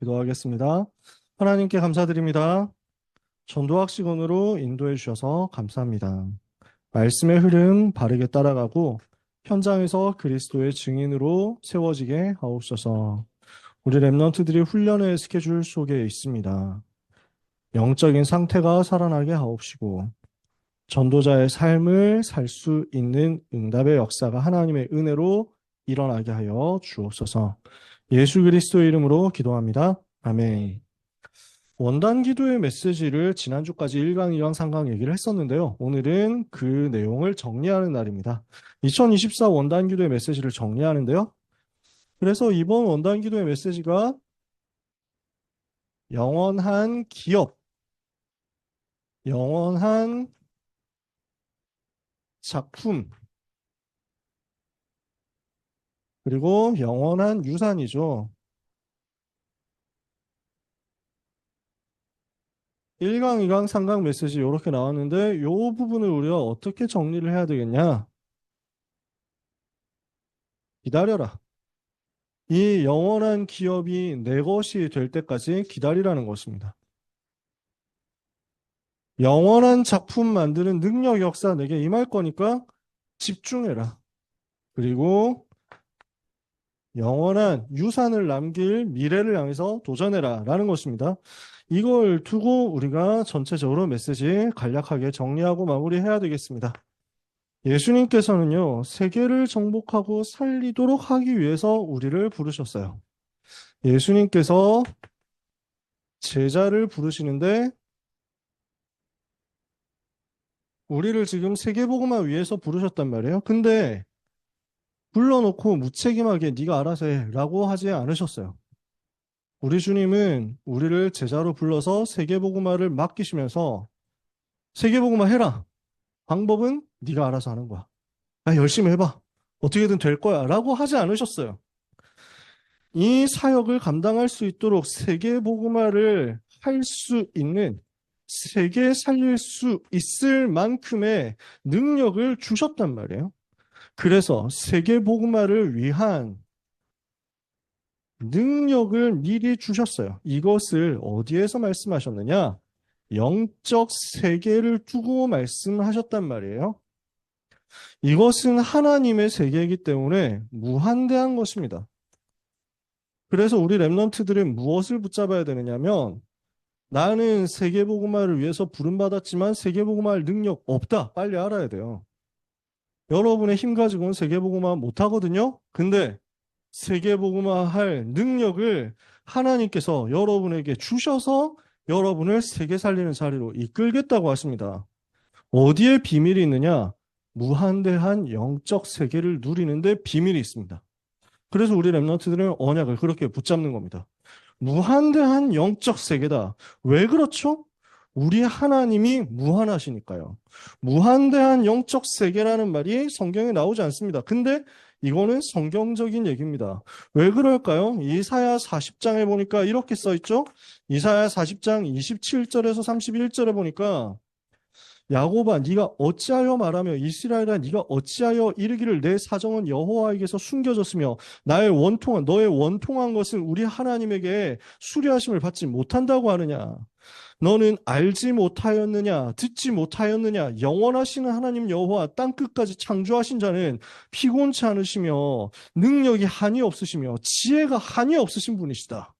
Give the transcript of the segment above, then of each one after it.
기도하겠습니다. 하나님께 감사드립니다. 전도학 시간으로 인도해 주셔서 감사합니다. 말씀의 흐름 바르게 따라가고 현장에서 그리스도의 증인으로 세워지게 하옵소서. 우리 랩런트들이 훈련의 스케줄 속에 있습니다. 영적인 상태가 살아나게 하옵시고 전도자의 삶을 살 수 있는 응답의 역사가 하나님의 은혜로 일어나게 하여 주옵소서. 예수 그리스도의 이름으로 기도합니다. 아멘. 원단 기도의 메시지를 지난주까지 1강, 2강, 3강 얘기를 했었는데요. 오늘은 그 내용을 정리하는 날입니다. 2024 원단 기도의 메시지를 정리하는데요. 그래서 이번 원단 기도의 메시지가 영원한 기업, 영원한 작품, 그리고 영원한 유산이죠. 1강, 2강, 3강 메시지 이렇게 나왔는데 이 부분을 우리가 어떻게 정리를 해야 되겠냐? 기다려라. 이 영원한 기업이 내 것이 될 때까지 기다리라는 것입니다. 영원한 작품 만드는 능력 역사 내게 임할 거니까 집중해라. 그리고 영원한 유산을 남길 미래를 향해서 도전해라 라는 것입니다. 이걸 두고 우리가 전체적으로 메시지 간략하게 정리하고 마무리해야 되겠습니다. 예수님께서는요, 세계를 정복하고 살리도록 하기 위해서 우리를 부르셨어요. 예수님께서 제자를 부르시는데, 우리를 지금 세계복음화 위해서 부르셨단 말이에요. 근데 불러놓고 무책임하게 네가 알아서 해라고 하지 않으셨어요. 우리 주님은 우리를 제자로 불러서 세계복음화를 맡기시면서 세계복음화 해라. 방법은 네가 알아서 하는 거야. 야, 열심히 해봐. 어떻게든 될 거야. 라고 하지 않으셨어요. 이 사역을 감당할 수 있도록 세계복음화를 할 수 있는 세계 살릴 수 있을 만큼의 능력을 주셨단 말이에요. 그래서 세계 복음화를 위한 능력을 미리 주셨어요. 이것을 어디에서 말씀하셨느냐? 영적 세계를 두고 말씀하셨단 말이에요. 이것은 하나님의 세계이기 때문에 무한대한 것입니다. 그래서 우리 랩런트들은 무엇을 붙잡아야 되느냐면 나는 세계복음화를 위해서 부름받았지만 세계복음화할 능력 없다. 빨리 알아야 돼요. 여러분의 힘 가지고는 세계복음화 못하거든요. 근데 세계복음화 할 능력을 하나님께서 여러분에게 주셔서 여러분을 세계 살리는 자리로 이끌겠다고 하십니다. 어디에 비밀이 있느냐? 무한대한 영적 세계를 누리는데 비밀이 있습니다. 그래서 우리 랩런트들은 언약을 그렇게 붙잡는 겁니다. 무한대한 영적 세계다. 왜 그렇죠? 우리 하나님이 무한하시니까요. 무한대한 영적 세계라는 말이 성경에 나오지 않습니다. 근데 이거는 성경적인 얘기입니다. 왜 그럴까요? 이사야 40장에 보니까 이렇게 써 있죠? 이사야 40장 27절에서 31절에 보니까 야곱아 네가 어찌하여 말하며 이스라엘아 네가 어찌하여 이르기를 내 사정은 여호와에게서 숨겨졌으며 나의 원통한 너의 원통한 것은 우리 하나님에게 수리하심을 받지 못한다고 하느냐 너는 알지 못하였느냐 듣지 못하였느냐 영원하시는 하나님 여호와 땅 끝까지 창조하신 자는 피곤치 않으시며 능력이 한이 없으시며 지혜가 한이 없으신 분이시다.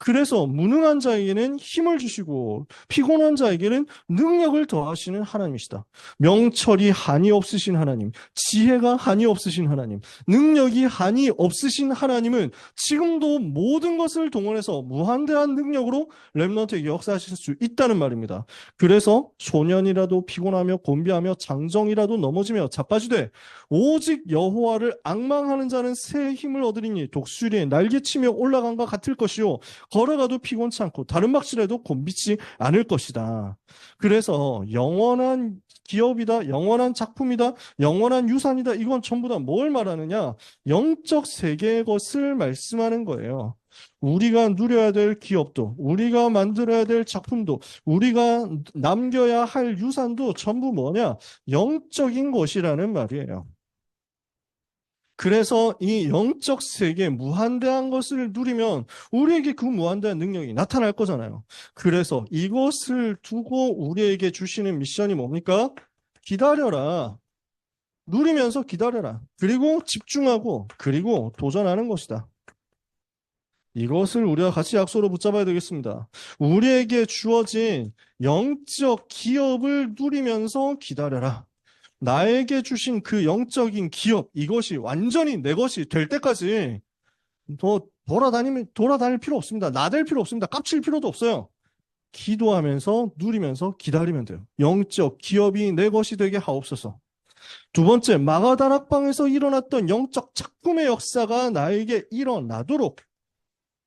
그래서 무능한 자에게는 힘을 주시고 피곤한 자에게는 능력을 더하시는 하나님이시다. 명철이 한이 없으신 하나님, 지혜가 한이 없으신 하나님, 능력이 한이 없으신 하나님은 지금도 모든 것을 동원해서 무한대한 능력으로 렘넌트에게 역사하실 수 있다는 말입니다. 그래서 소년이라도 피곤하며 곤비하며 장정이라도 넘어지며 자빠지되 오직 여호와를 악망하는 자는 새 힘을 얻으리니 독수리에 날개치며 올라간과 같을 것이요 걸어가도 피곤치 않고 다른 박질해도 곤비치 않을 것이다. 그래서 영원한 기업이다, 영원한 작품이다, 영원한 유산이다. 이건 전부 다 뭘 말하느냐? 영적 세계의 것을 말씀하는 거예요. 우리가 누려야 될 기업도, 우리가 만들어야 될 작품도, 우리가 남겨야 할 유산도 전부 뭐냐? 영적인 것이라는 말이에요. 그래서 이 영적 세계 무한대한 것을 누리면 우리에게 그 무한대한 능력이 나타날 거잖아요. 그래서 이것을 두고 우리에게 주시는 미션이 뭡니까? 기다려라. 누리면서 기다려라. 그리고 집중하고 그리고 도전하는 것이다. 이것을 우리가 같이 약속으로 붙잡아야 되겠습니다. 우리에게 주어진 영적 기업을 누리면서 기다려라. 나에게 주신 그 영적인 기업, 이것이 완전히 내 것이 될 때까지 더 돌아다니면, 돌아다닐 필요 없습니다. 나댈 필요 없습니다. 깝칠 필요도 없어요. 기도하면서 누리면서 기다리면 돼요. 영적 기업이 내 것이 되게 하옵소서. 두 번째, 마가다락방에서 일어났던 영적 작품의 역사가 나에게 일어나도록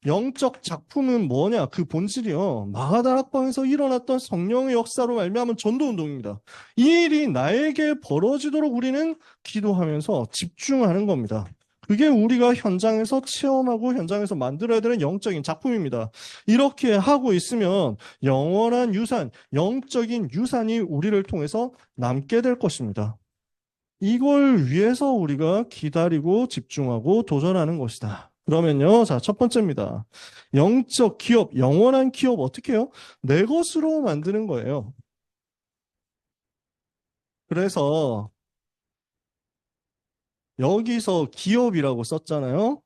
영적 작품은 뭐냐? 그 본질이요. 마가다락방에서 일어났던 성령의 역사로 말미암은 전도 운동입니다. 이 일이 나에게 벌어지도록 우리는 기도하면서 집중하는 겁니다. 그게 우리가 현장에서 체험하고 현장에서 만들어야 되는 영적인 작품입니다. 이렇게 하고 있으면 영원한 유산, 영적인 유산이 우리를 통해서 남게 될 것입니다. 이걸 위해서 우리가 기다리고 집중하고 도전하는 것이다. 그러면요, 자, 첫 번째입니다. 영적 기업, 영원한 기업 어떻게 해요? 내 것으로 만드는 거예요. 그래서 여기서 기업이라고 썼잖아요.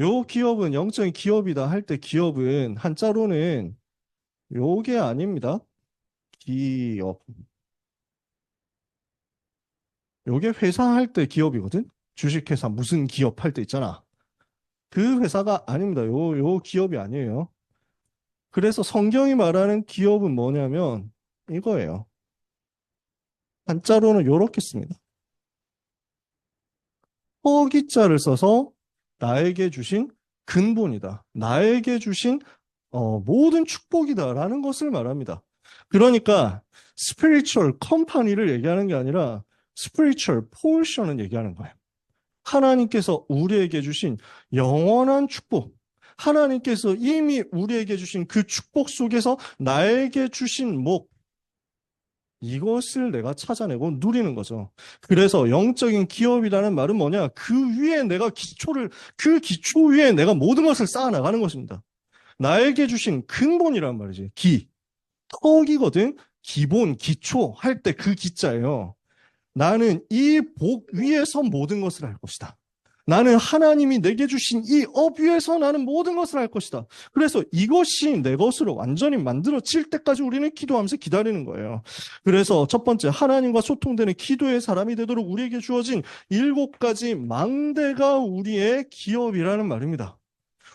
요 기업은 영적인 기업이다 할 때 기업은 한자로는 요게 아닙니다. 기업. 요게 회사 할 때 기업이거든? 주식회사 무슨 기업 할 때 있잖아. 그 회사가 아닙니다. 요, 요 기업이 아니에요. 그래서 성경이 말하는 기업은 뭐냐면 이거예요. 한자로는 요렇게 씁니다. 허기자를 써서 나에게 주신 근본이다. 나에게 주신 어, 모든 축복이다라는 것을 말합니다. 그러니까 스피리추얼 컴퍼니를 얘기하는 게 아니라 스피리추얼 포션을 얘기하는 거예요. 하나님께서 우리에게 주신 영원한 축복, 하나님께서 이미 우리에게 주신 그 축복 속에서 나에게 주신 목, 이것을 내가 찾아내고 누리는 거죠. 그래서 영적인 기업이라는 말은 뭐냐? 그 위에 내가 기초를, 그 기초 위에 내가 모든 것을 쌓아나가는 것입니다. 나에게 주신 근본이란 말이지. 기. 턱이거든? 기본, 기초 할 때 그 기자예요. 나는 이 복 위에서 모든 것을 할 것이다. 나는 하나님이 내게 주신 이 업 위에서 나는 모든 것을 할 것이다. 그래서 이것이 내 것으로 완전히 만들어질 때까지 우리는 기도하면서 기다리는 거예요. 그래서 첫 번째, 하나님과 소통되는 기도의 사람이 되도록 우리에게 주어진 일곱 가지 망대가 우리의 기업이라는 말입니다.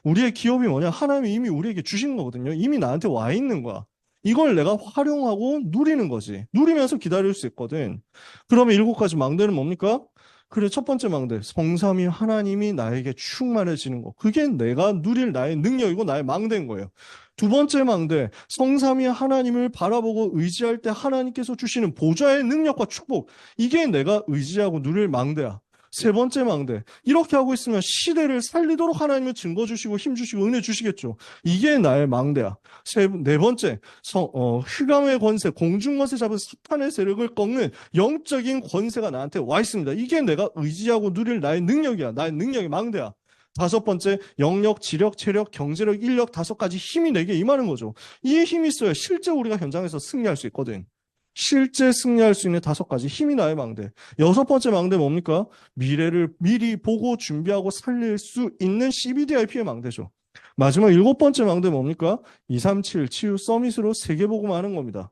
우리의 기업이 뭐냐? 하나님이 이미 우리에게 주신 거거든요. 이미 나한테 와 있는 거야. 이걸 내가 활용하고 누리는 거지. 누리면서 기다릴 수 있거든. 그러면 일곱 가지 망대는 뭡니까? 그래, 첫 번째 망대. 성삼위 하나님이 나에게 충만해지는 거. 그게 내가 누릴 나의 능력이고 나의 망대인 거예요. 두 번째 망대. 성삼위 하나님을 바라보고 의지할 때 하나님께서 주시는 보좌의 능력과 축복. 이게 내가 의지하고 누릴 망대야. 세 번째 망대. 이렇게 하고 있으면 시대를 살리도록 하나님은 증거 주시고 힘 주시고 은혜 주시겠죠. 이게 나의 망대야. 세, 네 번째. 성, 어, 흑암의 권세, 공중권세 잡은 사탄의 세력을 꺾는 영적인 권세가 나한테 와 있습니다. 이게 내가 의지하고 누릴 나의 능력이야. 나의 능력의 망대야. 다섯 번째, 영역, 지력, 체력, 경제력, 인력 다섯 가지 힘이 내게 임하는 거죠. 이 힘이 있어야 실제 우리가 현장에서 승리할 수 있거든. 실제 승리할 수 있는 다섯 가지 힘이 나의 망대. 여섯 번째 망대 뭡니까? 미래를 미리 보고 준비하고 살릴 수 있는 CBDIP의 망대죠. 마지막 일곱 번째 망대 뭡니까? 237 치유 서밋으로 세계복음 하는 겁니다.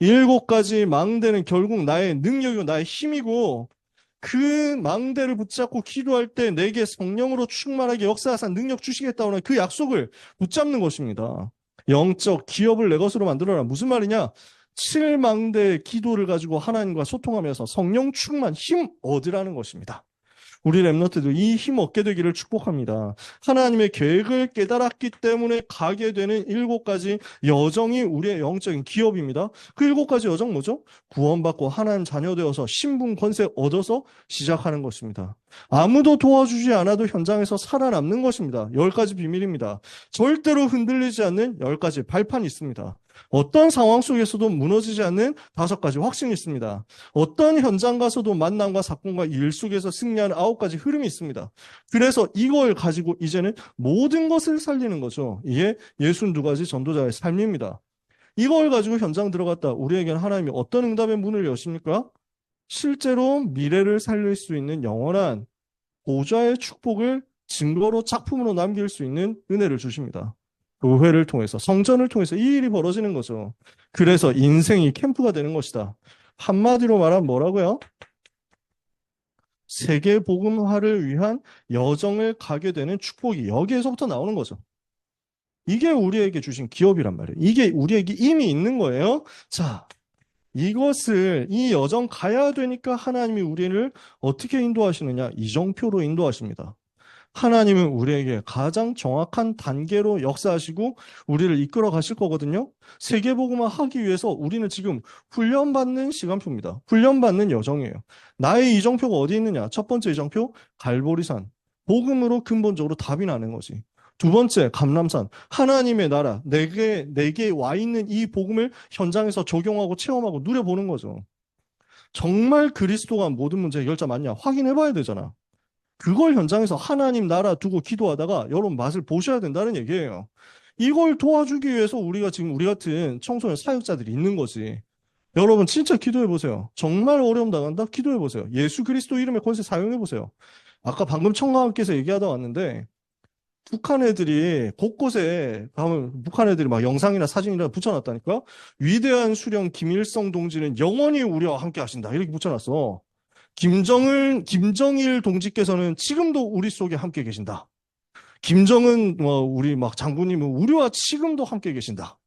일곱 가지 망대는 결국 나의 능력이고 나의 힘이고 그 망대를 붙잡고 기도할 때 내게 성령으로 충만하게 역사하사 능력 주시겠다는 그 약속을 붙잡는 것입니다. 영적 기업을 내 것으로 만들어라. 무슨 말이냐? 칠망대 기도를 가지고 하나님과 소통하면서 성령 충만 힘 얻으라는 것입니다. 우리 랩너트도 이 힘 얻게 되기를 축복합니다. 하나님의 계획을 깨달았기 때문에 가게 되는 일곱 가지 여정이 우리의 영적인 기업입니다. 그 일곱 가지 여정 뭐죠? 구원받고 하나님 자녀 되어서 신분 권세 얻어서 시작하는 것입니다. 아무도 도와주지 않아도 현장에서 살아남는 것입니다. 열 가지 비밀입니다. 절대로 흔들리지 않는 열 가지 발판이 있습니다. 어떤 상황 속에서도 무너지지 않는 다섯 가지 확신이 있습니다. 어떤 현장 가서도 만남과 사건과 일 속에서 승리하는 아홉 가지 흐름이 있습니다. 그래서 이걸 가지고 이제는 모든 것을 살리는 거죠. 이게 예순 두 가지 전도자의 삶입니다. 이걸 가지고 현장 들어갔다. 우리에게는 하나님이 어떤 응답의 문을 여십니까? 실제로 미래를 살릴 수 있는 영원한 보좌의 축복을 증거로 작품으로 남길 수 있는 은혜를 주십니다. 교회를 통해서 성전을 통해서 이 일이 벌어지는 거죠. 그래서 인생이 캠프가 되는 것이다. 한마디로 말하면 뭐라고요? 세계 복음화를 위한 여정을 가게 되는 축복이 여기에서부터 나오는 거죠. 이게 우리에게 주신 기업이란 말이에요. 이게 우리에게 이미 있는 거예요. 자, 이것을 이 여정 가야 되니까 하나님이 우리를 어떻게 인도하시느냐? 이정표로 인도하십니다. 하나님은 우리에게 가장 정확한 단계로 역사하시고 우리를 이끌어 가실 거거든요. 세계복음화 하기 위해서 우리는 지금 훈련받는 시간표입니다. 훈련받는 여정이에요. 나의 이정표가 어디 있느냐? 첫 번째 이정표, 갈보리산. 복음으로 근본적으로 답이 나는 거지. 두 번째, 감람산. 하나님의 나라. 내게, 내게 와 있는 이 복음을 현장에서 적용하고 체험하고 누려보는 거죠. 정말 그리스도가 모든 문제 해결자 맞냐? 확인해 봐야 되잖아. 그걸 현장에서 하나님 나라 두고 기도하다가 여러분 맛을 보셔야 된다는 얘기예요. 이걸 도와주기 위해서 우리가 지금 우리 같은 청소년 사역자들이 있는 거지. 여러분 진짜 기도해 보세요. 정말 어려움 당한다? 기도해 보세요. 예수 그리스도 이름의 권세 사용해 보세요. 아까 방금 청강께서 얘기하다 왔는데 북한 애들이 곳곳에 가면 북한 애들이 막 영상이나 사진이나 붙여놨다니까 위대한 수령 김일성 동지는 영원히 우리와 함께 하신다 이렇게 붙여놨어. 김정은, 김정일 동지께서는 지금도 우리 속에 함께 계신다. 김정은, 뭐, 우리 막 장군님은 우리와 지금도 함께 계신다.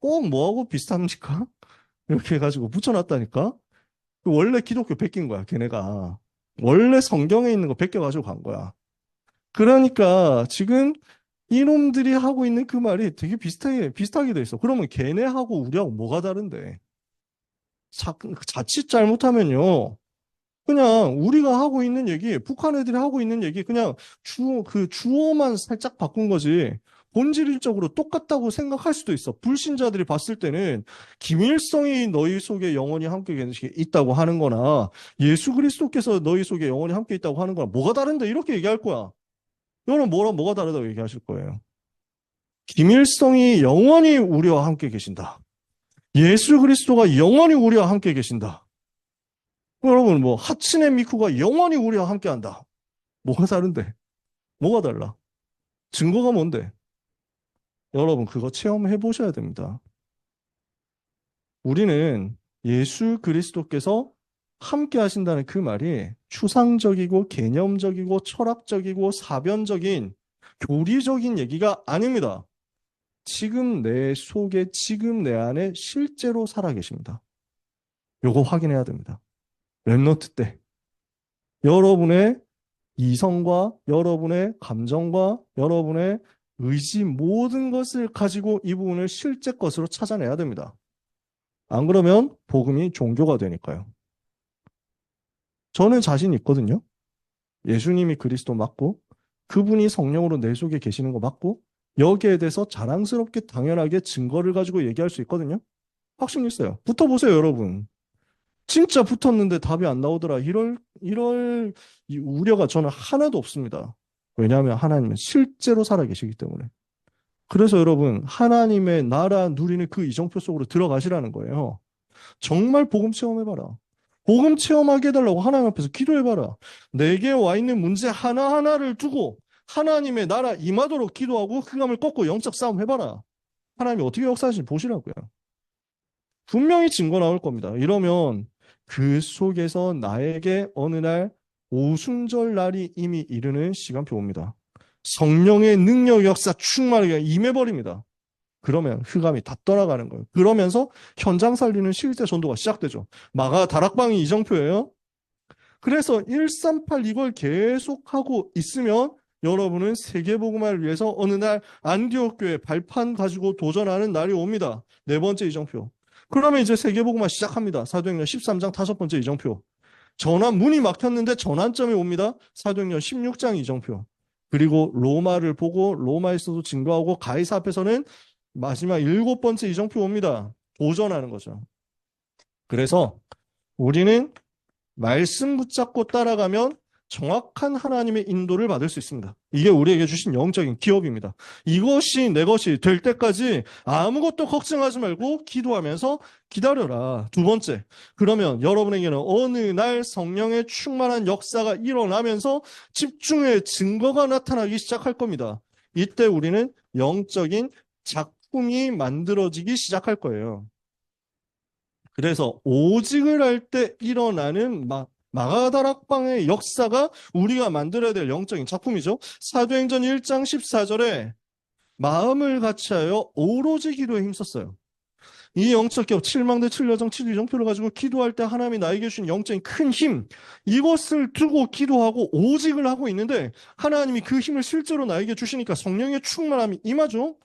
꼭 뭐하고 비슷합니까? 이렇게 해가지고 붙여놨다니까? 그 원래 기독교 베낀 거야, 걔네가. 원래 성경에 있는 거 베껴가지고 간 거야. 그러니까 지금 이놈들이 하고 있는 그 말이 되게 비슷하게, 비슷하게 돼 있어. 그러면 걔네하고 우리하고 뭐가 다른데? 자, 자칫 잘못하면요. 그냥 우리가 하고 있는 얘기, 북한 애들이 하고 있는 얘기, 그냥 주어, 그 주어만 살짝 바꾼 거지. 본질적으로 똑같다고 생각할 수도 있어. 불신자들이 봤을 때는 김일성이 너희 속에 영원히 함께 있다고 하는 거나 예수 그리스도께서 너희 속에 영원히 함께 있다고 하는 거나 뭐가 다른데 이렇게 얘기할 거야. 여러분 뭐라 뭐가 다르다고 얘기하실 거예요. 김일성이 영원히 우리와 함께 계신다. 예수 그리스도가 영원히 우리와 함께 계신다. 여러분, 뭐, 하츠네 미쿠가 영원히 우리와 함께 한다. 뭐가 다른데? 뭐가 달라? 증거가 뭔데? 여러분, 그거 체험해 보셔야 됩니다. 우리는 예수 그리스도께서 함께 하신다는 그 말이 추상적이고 개념적이고 철학적이고 사변적인 교리적인 얘기가 아닙니다. 지금 내 속에, 지금 내 안에 실제로 살아 계십니다. 요거 확인해야 됩니다. 랩노트 때 여러분의 이성과 여러분의 감정과 여러분의 의지 모든 것을 가지고 이 부분을 실제 것으로 찾아내야 됩니다. 안 그러면 복음이 종교가 되니까요. 저는 자신 있거든요. 예수님이 그리스도 맞고 그분이 성령으로 내 속에 계시는 거 맞고 여기에 대해서 자랑스럽게 당연하게 증거를 가지고 얘기할 수 있거든요. 확신 있어요. 붙어보세요, 여러분. 진짜 붙었는데 답이 안 나오더라. 이럴, 이럴 우려가 저는 하나도 없습니다. 왜냐하면 하나님은 실제로 살아계시기 때문에. 그래서 여러분, 하나님의 나라 누리는 그 이정표 속으로 들어가시라는 거예요. 정말 복음 체험해봐라. 복음 체험하게 해달라고 하나님 앞에서 기도해봐라. 내게 와 있는 문제 하나하나를 두고 하나님의 나라 임하도록 기도하고 흑암을 꺾고 영적 싸움 해봐라. 하나님이 어떻게 역사하시는지 보시라고요. 분명히 증거 나올 겁니다. 이러면 그 속에서 나에게 어느 날 오순절 날이 이미 이르는 시간표 옵니다. 성령의 능력 역사 충만하게 임해버립니다. 그러면 흑암이 다 떠나가는 거예요. 그러면서 현장 살리는 실제 전도가 시작되죠. 마가 다락방이 이정표예요. 그래서 138 이걸 계속하고 있으면 여러분은 세계복음화를 위해서 어느 날 안디옥 교회 발판 가지고 도전하는 날이 옵니다. 네 번째 이정표. 그러면 이제 세계복음화 시작합니다. 사도행전 13장 다섯 번째 이정표. 전환 문이 막혔는데 전환점이 옵니다. 사도행전 16장 이정표. 그리고 로마를 보고 로마에서도 증거하고 가이사 앞에서는 마지막 일곱 번째 이정표 옵니다. 도전하는 거죠. 그래서 우리는 말씀 붙잡고 따라가면 정확한 하나님의 인도를 받을 수 있습니다. 이게 우리에게 주신 영적인 기업입니다. 이것이 내 것이 될 때까지 아무것도 걱정하지 말고 기도하면서 기다려라. 두 번째, 그러면 여러분에게는 어느 날 성령의 충만한 역사가 일어나면서 집중의 증거가 나타나기 시작할 겁니다. 이때 우리는 영적인 작품이 만들어지기 시작할 거예요. 그래서 오직을 할 때 일어나는 마, 마가다락방의 역사가 우리가 만들어야 될 영적인 작품이죠. 사도행전 1장 14절에 마음을 같이하여 오로지 기도에 힘썼어요. 이 영적 기업 7망대 7여정 7위정표를 가지고 기도할 때 하나님이 나에게 주신 영적인 큰 힘, 이것을 두고 기도하고 오직을 하고 있는데 하나님이 그 힘을 실제로 나에게 주시니까 성령의 충만함이 임하죠.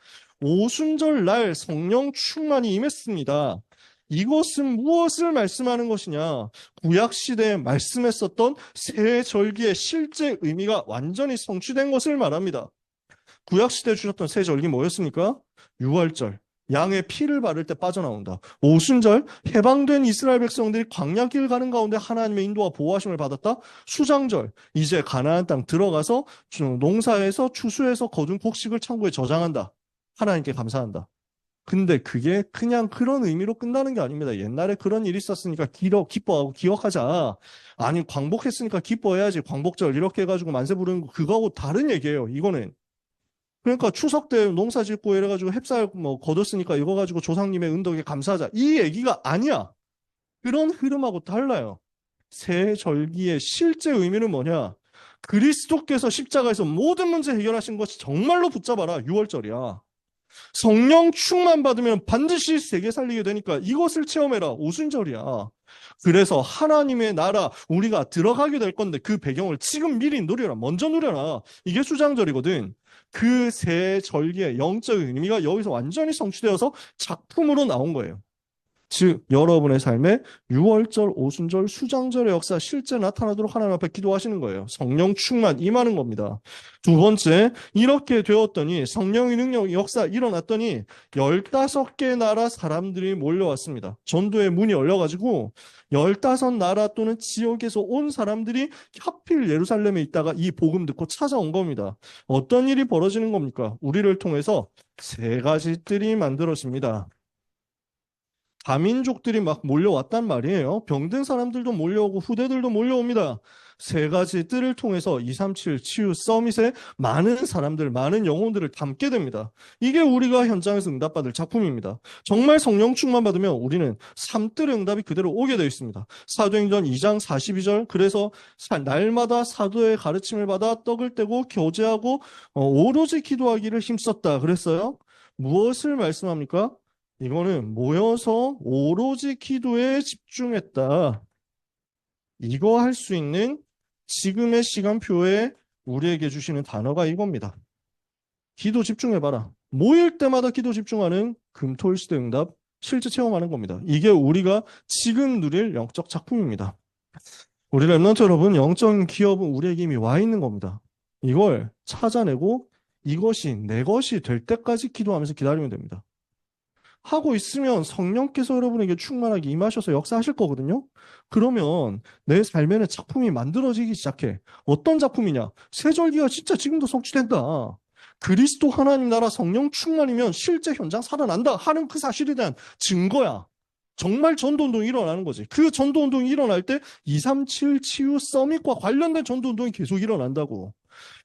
오순절 날 성령 충만이 임했습니다. 이것은 무엇을 말씀하는 것이냐? 구약 시대에 말씀했었던 새 절기의 실제 의미가 완전히 성취된 것을 말합니다. 구약 시대에 주셨던 새 절기 뭐였습니까? 유월절. 양의 피를 바를 때 빠져나온다. 오순절 해방된 이스라엘 백성들이 광야길 가는 가운데 하나님의 인도와 보호하심을 받았다. 수장절 이제 가나안 땅 들어가서 농사에서 추수해서 거둔 곡식을 창고에 저장한다. 하나님께 감사한다. 근데 그게 그냥 그런 의미로 끝나는 게 아닙니다. 옛날에 그런 일이 있었으니까 기러, 기뻐하고 기억하자. 아니, 광복했으니까 기뻐해야지. 광복절 이렇게 해가지고 만세 부르는 거 그거하고 다른 얘기예요. 이거는. 그러니까 추석 때 농사 짓고 이래가지고 햅쌀 뭐 거뒀으니까 이거 가지고 조상님의 은덕에 감사하자. 이 얘기가 아니야. 그런 흐름하고 달라요. 새 절기의 실제 의미는 뭐냐? 그리스도께서 십자가에서 모든 문제 해결하신 것이 정말로 붙잡아라. 6월절이야. 성령 충만 받으면 반드시 세계 살리게 되니까 이것을 체험해라. 오순절이야. 그래서 하나님의 나라 우리가 들어가게 될 건데 그 배경을 지금 미리 누려라. 먼저 누려라. 이게 수장절이거든. 그 세 절기의 영적 의미가 여기서 완전히 성취되어서 작품으로 나온 거예요. 즉 여러분의 삶에 6월절, 오순절, 수장절의 역사 실제 나타나도록 하나님 앞에 기도하시는 거예요. 성령 충만 임하는 겁니다. 두 번째, 이렇게 되었더니 성령의 능력 역사 일어났더니 15개 나라 사람들이 몰려왔습니다. 전도의 문이 열려가지고 15나라 또는 지역에서 온 사람들이 하필 예루살렘에 있다가 이 복음 듣고 찾아온 겁니다. 어떤 일이 벌어지는 겁니까? 우리를 통해서 세 가지 뜰이 만들어집니다. 다민족들이 막 몰려왔단 말이에요. 병든 사람들도 몰려오고 후대들도 몰려옵니다. 세 가지 뜰을 통해서 237 치유 서밋에 많은 사람들, 많은 영혼들을 담게 됩니다. 이게 우리가 현장에서 응답받을 작품입니다. 정말 성령 충만 받으면 우리는 3뜰의 응답이 그대로 오게 되어 있습니다. 사도행전 2장 42절 그래서 날마다 사도의 가르침을 받아 떡을 떼고 교제하고 어, 오로지 기도하기를 힘썼다 그랬어요. 무엇을 말씀합니까? 이거는 모여서 오로지 기도에 집중했다. 이거 할 수 있는 지금의 시간표에 우리에게 주시는 단어가 이겁니다. 기도 집중해봐라. 모일 때마다 기도 집중하는 금토일 시대 응답 실제 체험하는 겁니다. 이게 우리가 지금 누릴 영적 작품입니다. 우리 랩런트 여러분, 영적 기업은 우리에게 이미 와 있는 겁니다. 이걸 찾아내고 이것이 내 것이 될 때까지 기도하면서 기다리면 됩니다. 하고 있으면 성령께서 여러분에게 충만하게 임하셔서 역사하실 거거든요. 그러면 내 삶에는 작품이 만들어지기 시작해. 어떤 작품이냐? 세절기가 진짜 지금도 성취된다. 그리스도 하나님 나라 성령 충만이면 실제 현장 살아난다 하는 그 사실에 대한 증거야. 정말 전도운동이 일어나는 거지. 그 전도운동이 일어날 때 237 치유 서밋과 관련된 전도운동이 계속 일어난다고.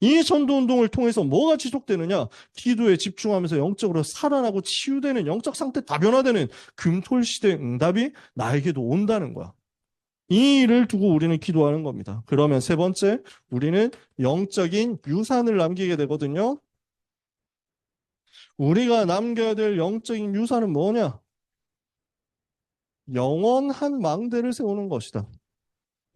이 전도 운동을 통해서 뭐가 지속되느냐? 기도에 집중하면서 영적으로 살아나고 치유되는 영적 상태 다변화되는 금토일 시대 응답이 나에게도 온다는 거야. 이 일을 두고 우리는 기도하는 겁니다. 그러면 세 번째, 우리는 영적인 유산을 남기게 되거든요. 우리가 남겨야 될 영적인 유산은 뭐냐? 영원한 망대를 세우는 것이다.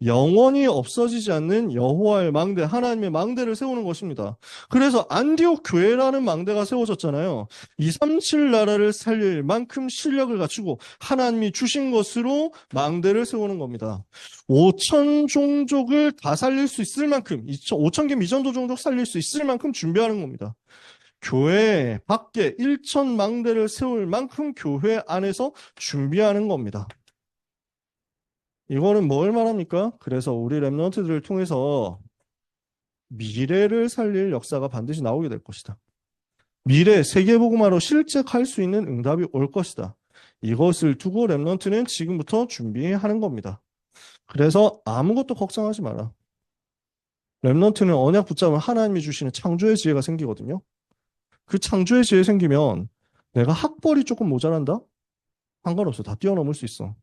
영원히 없어지지 않는 여호와의 망대, 하나님의 망대를 세우는 것입니다. 그래서 안디옥 교회라는 망대가 세워졌잖아요. 237 나라를 살릴 만큼 실력을 갖추고 하나님이 주신 것으로 망대를 세우는 겁니다. 5천 종족을 다 살릴 수 있을 만큼, 5천 개 미전도 종족 살릴 수 있을 만큼 준비하는 겁니다. 교회 밖에 일천망대를 세울 만큼 교회 안에서 준비하는 겁니다. 이거는 뭘 말합니까? 그래서 우리 랩런트들을 통해서 미래를 살릴 역사가 반드시 나오게 될 것이다. 미래 실제 갈수 있는 응답이 올 것이다. 이것을 두고 랩런트는 지금부터 준비하는 겁니다. 그래서 아무것도 걱정하지 마라. 랩런트는 언약 붙잡으면 하나님이 주시는 창조의 지혜가 생기거든요. 그 창조의 지혜 생기면 내가 학벌이 조금 모자란다? 상관없어. 다 뛰어넘을 수 있어.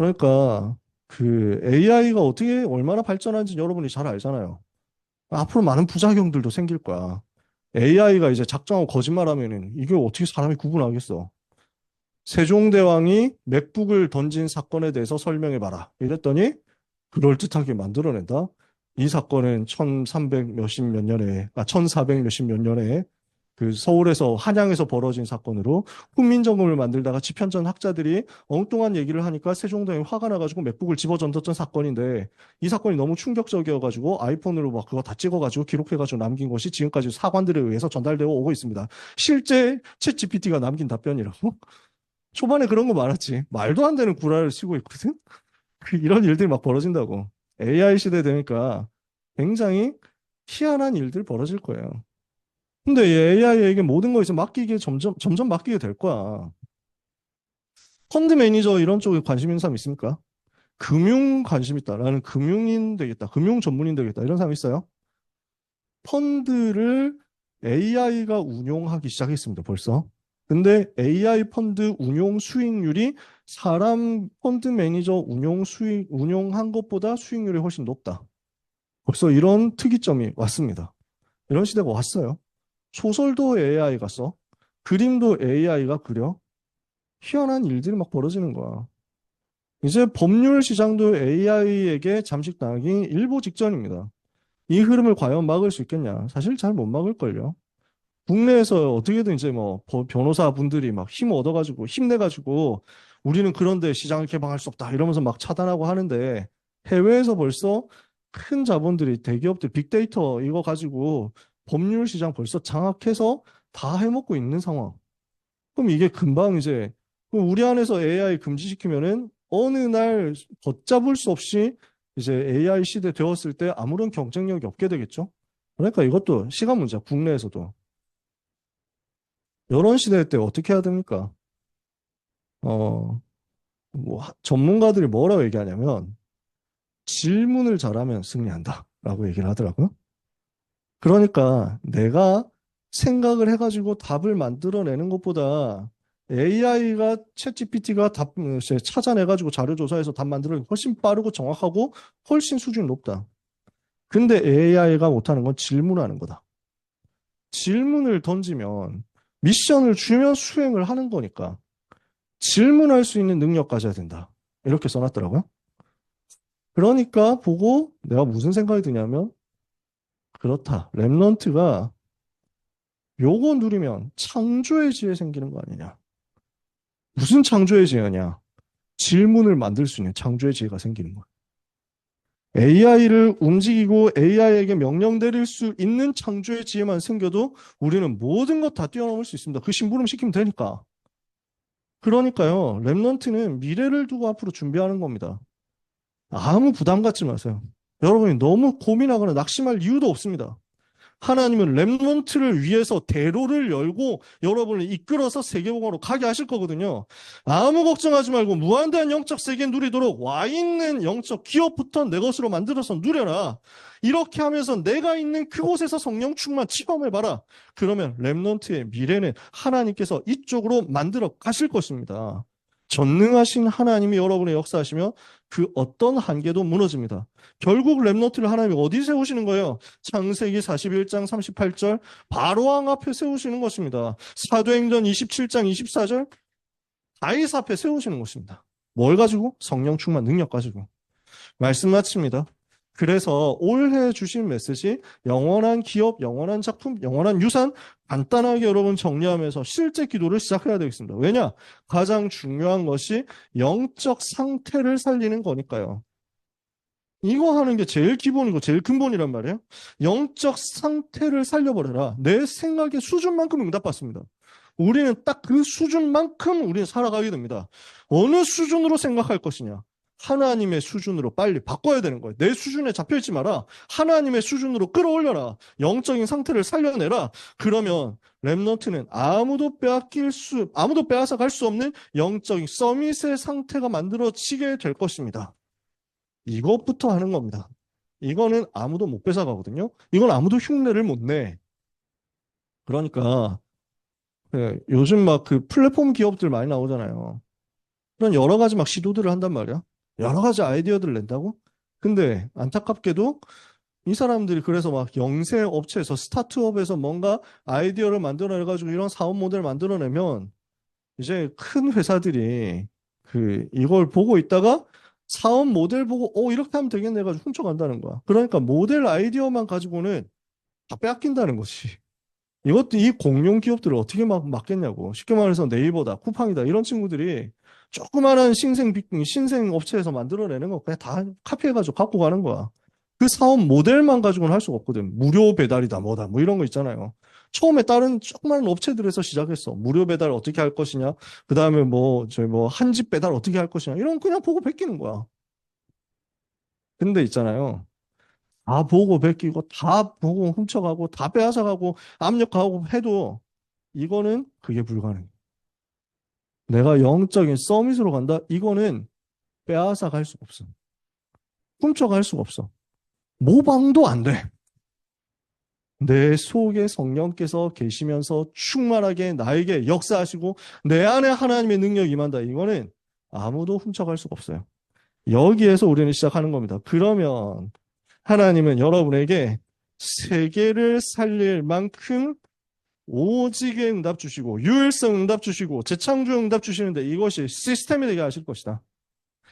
그러니까 그 AI가 어떻게 얼마나 발전하는지 여러분이 잘 알잖아요. 앞으로 많은 부작용들도 생길 거야. AI가 이제 작정하고 거짓말하면은 이게 어떻게 사람이 구분하겠어? 세종대왕이 맥북을 던진 사건에 대해서 설명해봐라. 이랬더니 그럴듯하게 만들어낸다. 이 사건은 1300 몇십 몇 년에, 아, 1400 몇십 몇 년에 그 서울에서 한양에서 벌어진 사건으로 훈민정음을 만들다가 집현전 학자들이 엉뚱한 얘기를 하니까 세종대왕이 화가 나가지고 맥북을 집어던졌던 사건인데 이 사건이 너무 충격적이어가지고 아이폰으로 막 그거 다 찍어가지고 기록해가지고 남긴 것이 지금까지 사관들에 의해서 전달되어 오고 있습니다. 실제 챗 GPT가 남긴 답변이라고? 초반에 그런 거 많았지. 말도 안 되는 구라를 치고 있거든? 그 이런 일들이 막 벌어진다고. AI 시대 되니까 굉장히 희한한 일들 벌어질 거예요. 근데 이 AI에게 모든 거 이제 맡기게 점점, 점점 맡기게 될 거야. 펀드 매니저 이런 쪽에 관심 있는 사람 있습니까? 금융 관심 있다. 나는 금융인 되겠다. 금융 전문인 되겠다. 이런 사람 있어요? 펀드를 AI가 운용하기 시작했습니다. 벌써. 근데 AI 펀드 운용 수익률이 사람 펀드 매니저 운용 수익, 운용한 것보다 수익률이 훨씬 높다. 벌써 이런 특이점이 왔습니다. 이런 시대가 왔어요. 소설도 AI가 써. 그림도 AI가 그려. 희한한 일들이 막 벌어지는 거야. 이제 법률 시장도 AI에게 잠식당하기 일보 직전입니다. 이 흐름을 과연 막을 수 있겠냐? 사실 잘 못 막을걸요. 국내에서 어떻게든 이제 뭐 법- 변호사 분들이 막 힘 얻어가지고 힘내가지고 우리는 그런데 시장을 개방할 수 없다 이러면서 막 차단하고 하는데 해외에서 벌써 큰 자본들이 대기업들 빅데이터 이거 가지고 법률 시장 벌써 장악해서 다 해먹고 있는 상황. 그럼 이게 금방 이제 우리 안에서 AI 금지시키면은 어느 날 걷잡을 수 없이 이제 AI 시대 되었을 때 아무런 경쟁력이 없게 되겠죠. 그러니까 이것도 시간 문제야. 국내에서도. 이런 시대 때 어떻게 해야 됩니까? 어, 뭐 하- 전문가들이 뭐라고 얘기하냐면 질문을 잘하면 승리한다 라고 얘기를 하더라고요. 그러니까 내가 생각을 해가지고 답을 만들어내는 것보다 AI가 챗GPT가 답 음, 이제 찾아내가지고 자료 조사해서 답 만들어내기 훨씬 빠르고 정확하고 훨씬 수준이 높다. 근데 AI가 못하는 건 질문하는 거다. 질문을 던지면 미션을 주면 수행을 하는 거니까 질문할 수 있는 능력 가져야 된다. 이렇게 써놨더라고요. 그러니까 보고 내가 무슨 생각이 드냐면 그렇다. 랩런트가 요거 누리면 창조의 지혜 생기는 거 아니냐. 무슨 창조의 지혜냐? 질문을 만들 수 있는 창조의 지혜가 생기는 거야. AI를 움직이고 AI에게 명령 내릴 수 있는 창조의 지혜만 생겨도 우리는 모든 것 다 뛰어넘을 수 있습니다. 그 심부름 시키면 되니까. 그러니까요, 랩런트는 미래를 두고 앞으로 준비하는 겁니다. 아무 부담 갖지 마세요. 여러분이 너무 고민하거나 낙심할 이유도 없습니다. 하나님은 랩런트를 위해서 대로를 열고 여러분을 이끌어서 세계복음으로 가게 하실 거거든요. 아무 걱정하지 말고 무한대한 영적 세계 누리도록 와 있는 영적 기업부터 내 것으로 만들어서 누려라. 이렇게 하면서 내가 있는 그곳에서 성령 충만 체험해봐라. 그러면 랩런트의 미래는 하나님께서 이쪽으로 만들어 가실 것입니다. 전능하신 하나님이 여러분의 역사하시며 그 어떤 한계도 무너집니다. 결국 랩너트를 하나님이 어디 세우시는 거예요? 창세기 41장 38절 바로왕 앞에 세우시는 것입니다. 사도행전 27장 24절 다윗 앞에 세우시는 것입니다. 뭘 가지고? 성령 충만 능력 가지고. 말씀 마칩니다. 그래서 올해 주신 메시지 영원한 기업, 영원한 작품, 영원한 유산 간단하게 여러분 정리하면서 실제 기도를 시작해야 되겠습니다. 왜냐? 가장 중요한 것이 영적 상태를 살리는 거니까요. 이거 하는 게 제일 기본이고 제일 근본이란 말이에요. 영적 상태를 살려버려라. 내 생각의 수준만큼 응답받습니다. 우리는 딱 그 수준만큼 우리는 살아가게 됩니다. 어느 수준으로 생각할 것이냐. 하나님의 수준으로 빨리 바꿔야 되는 거예요. 내 수준에 잡혀있지 마라. 하나님의 수준으로 끌어올려라. 영적인 상태를 살려내라. 그러면 랩넌트는 아무도 빼앗길 수, 아무도 빼앗아 갈 수 없는 영적인 서밋의 상태가 만들어지게 될 것입니다. 이것부터 하는 겁니다. 이거는 아무도 못 뺏어가거든요. 이건 아무도 흉내를 못 내. 그러니까 예, 요즘 막 그 플랫폼 기업들 많이 나오잖아요. 그런 여러 가지 막 시도들을 한단 말이야. 여러 가지 아이디어들을 낸다고? 근데 안타깝게도 이 사람들이 그래서 막 영세 업체에서 스타트업에서 뭔가 아이디어를 만들어내가지고 이런 사업 모델을 만들어내면 이제 큰 회사들이 그 이걸 보고 있다가 사업 모델 보고 어 이렇게 하면 되겠네 해가지고 훔쳐간다는 거야. 그러니까 모델 아이디어만 가지고는 다 빼앗긴다는 것이. 이것도 이 공룡 기업들을 어떻게 막 막겠냐고. 쉽게 말해서 네이버다, 쿠팡이다 이런 친구들이 조그마한 신생 빅- 신생 업체에서 만들어내는 거 그냥 다 카피해가지고 갖고 가는 거야. 그 사업 모델만 가지고는 할 수가 없거든. 무료 배달이다 뭐다 뭐 이런 거 있잖아요. 처음에 다른 조그마한 업체들에서 시작했어. 무료 배달 어떻게 할 것이냐. 그 다음에 뭐 저희 뭐 한 집 배달 어떻게 할 것이냐. 이런 거 그냥 보고 베끼는 거야. 근데 있잖아요. 다 보고 베끼고 다 보고 훔쳐가고 다 빼앗아가고 압력하고 해도 이거는 그게 불가능해. 내가 영적인 서밋으로 간다? 이거는 빼앗아 갈 수가 없어. 훔쳐갈 수가 없어. 모방도 안 돼. 내 속에 성령께서 계시면서 충만하게 나에게 역사하시고 내 안에 하나님의 능력이 임한다. 이거는 아무도 훔쳐갈 수가 없어요. 여기에서 우리는 시작하는 겁니다. 그러면 하나님은 여러분에게 세계를 살릴 만큼 오직의 응답 주시고 유일성 응답 주시고 재창조 응답 주시는데 이것이 시스템이 되게 하실 것이다.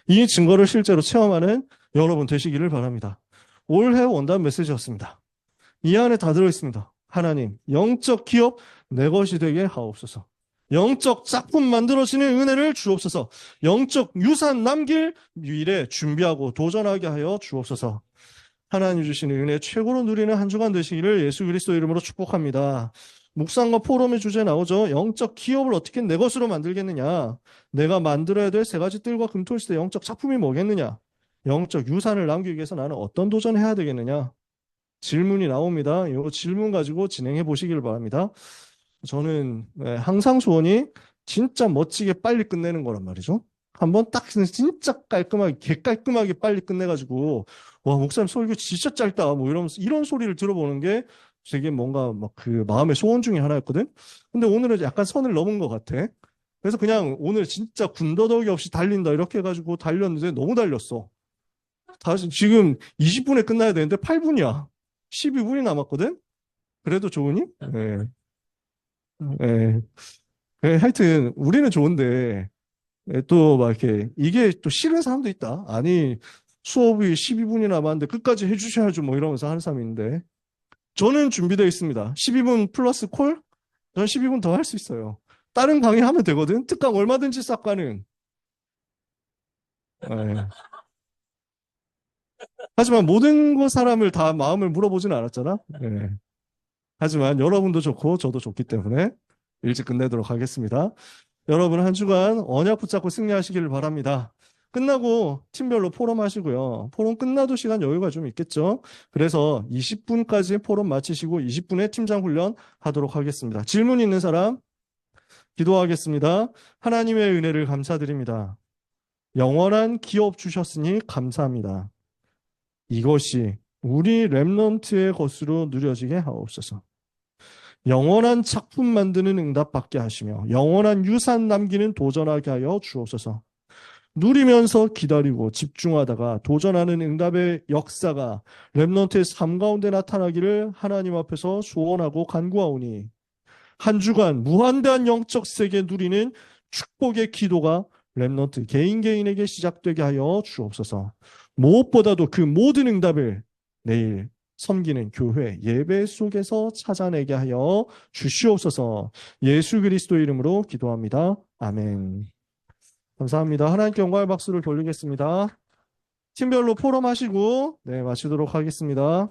이 증거를 실제로 체험하는 여러분 되시기를 바랍니다. 올해 원단 메시지였습니다. 이 안에 다 들어있습니다. 하나님, 영적 기업 내 것이 되게 하옵소서. 영적 작품 만들어지는 은혜를 주옵소서. 영적 유산 남길 미래 준비하고 도전하게 하여 주옵소서. 하나님 주시는 은혜 최고로 누리는 한 주간 되시기를 예수 그리스도 이름으로 축복합니다. 묵상과 포럼의 주제 나오죠. 영적 기업을 어떻게 내 것으로 만들겠느냐. 내가 만들어야 될 세 가지 뜰과 금토일시대 영적 작품이 뭐겠느냐. 영적 유산을 남기기 위해서 나는 어떤 도전을 해야 되겠느냐. 질문이 나옵니다. 이 질문 가지고 진행해 보시길 바랍니다. 저는 네, 항상 소원이 진짜 멋지게 빨리 끝내는 거란 말이죠. 한번 딱 진짜 깔끔하게 개 깔끔하게 빨리 끝내가지고 와 목사님 설교 진짜 짧다 뭐 이러면서 이런 소리를 들어보는 게 되게 뭔가 막 그 마음의 소원 중에 하나였거든. 근데 오늘은 약간 선을 넘은 것 같아. 그래서 그냥 오늘 진짜 군더더기 없이 달린다 이렇게 해가지고 달렸는데 너무 달렸어. 다시 지금 20분에 끝나야 되는데 8분이야. 12분이 남았거든. 그래도 좋으니? 네. 네. 네, 하여튼 우리는 좋은데 또 막 이렇게 이게 또 싫은 사람도 있다. 아니 수업이 12분이 남았는데 끝까지 해주셔야죠 뭐 이러면서 하는 사람이 있는데 저는 준비되어 있습니다. 12분 플러스 콜? 전 12분 더 할 수 있어요. 다른 강의 하면 되거든. 특강 얼마든지 싹 가능. 네. 하지만 모든 거 사람을 다 마음을 물어보지는 않았잖아. 네. 하지만 여러분도 좋고 저도 좋기 때문에 일찍 끝내도록 하겠습니다. 여러분 한 주간 언약 붙잡고 승리하시기를 바랍니다. 끝나고 팀별로 포럼 하시고요. 포럼 끝나도 시간 여유가 좀 있겠죠. 그래서 20분까지 포럼 마치시고 20분에 팀장 훈련 하도록 하겠습니다. 질문 있는 사람 기도하겠습니다. 하나님의 은혜를 감사드립니다. 영원한 기업 주셨으니 감사합니다. 이것이 우리 랩넌트의 것으로 누려지게 하옵소서. 영원한 작품 만드는 응답 받게 하시며 영원한 유산 남기는 도전하게 하여 주옵소서. 누리면서 기다리고 집중하다가 도전하는 응답의 역사가 랩넌트의 삶 가운데 나타나기를 하나님 앞에서 소원하고 간구하오니 한 주간 무한대한 영적 세계 누리는 축복의 기도가 랩넌트 개인 개인에게 시작되게 하여 주옵소서. 무엇보다도 그 모든 응답을 내일 섬기는 교회 예배 속에서 찾아내게 하여 주시옵소서. 예수 그리스도 이름으로 기도합니다. 아멘. 감사합니다. 하나님께 영광의 박수를 돌리겠습니다. 팀별로 포럼 하시고, 네, 마치도록 하겠습니다.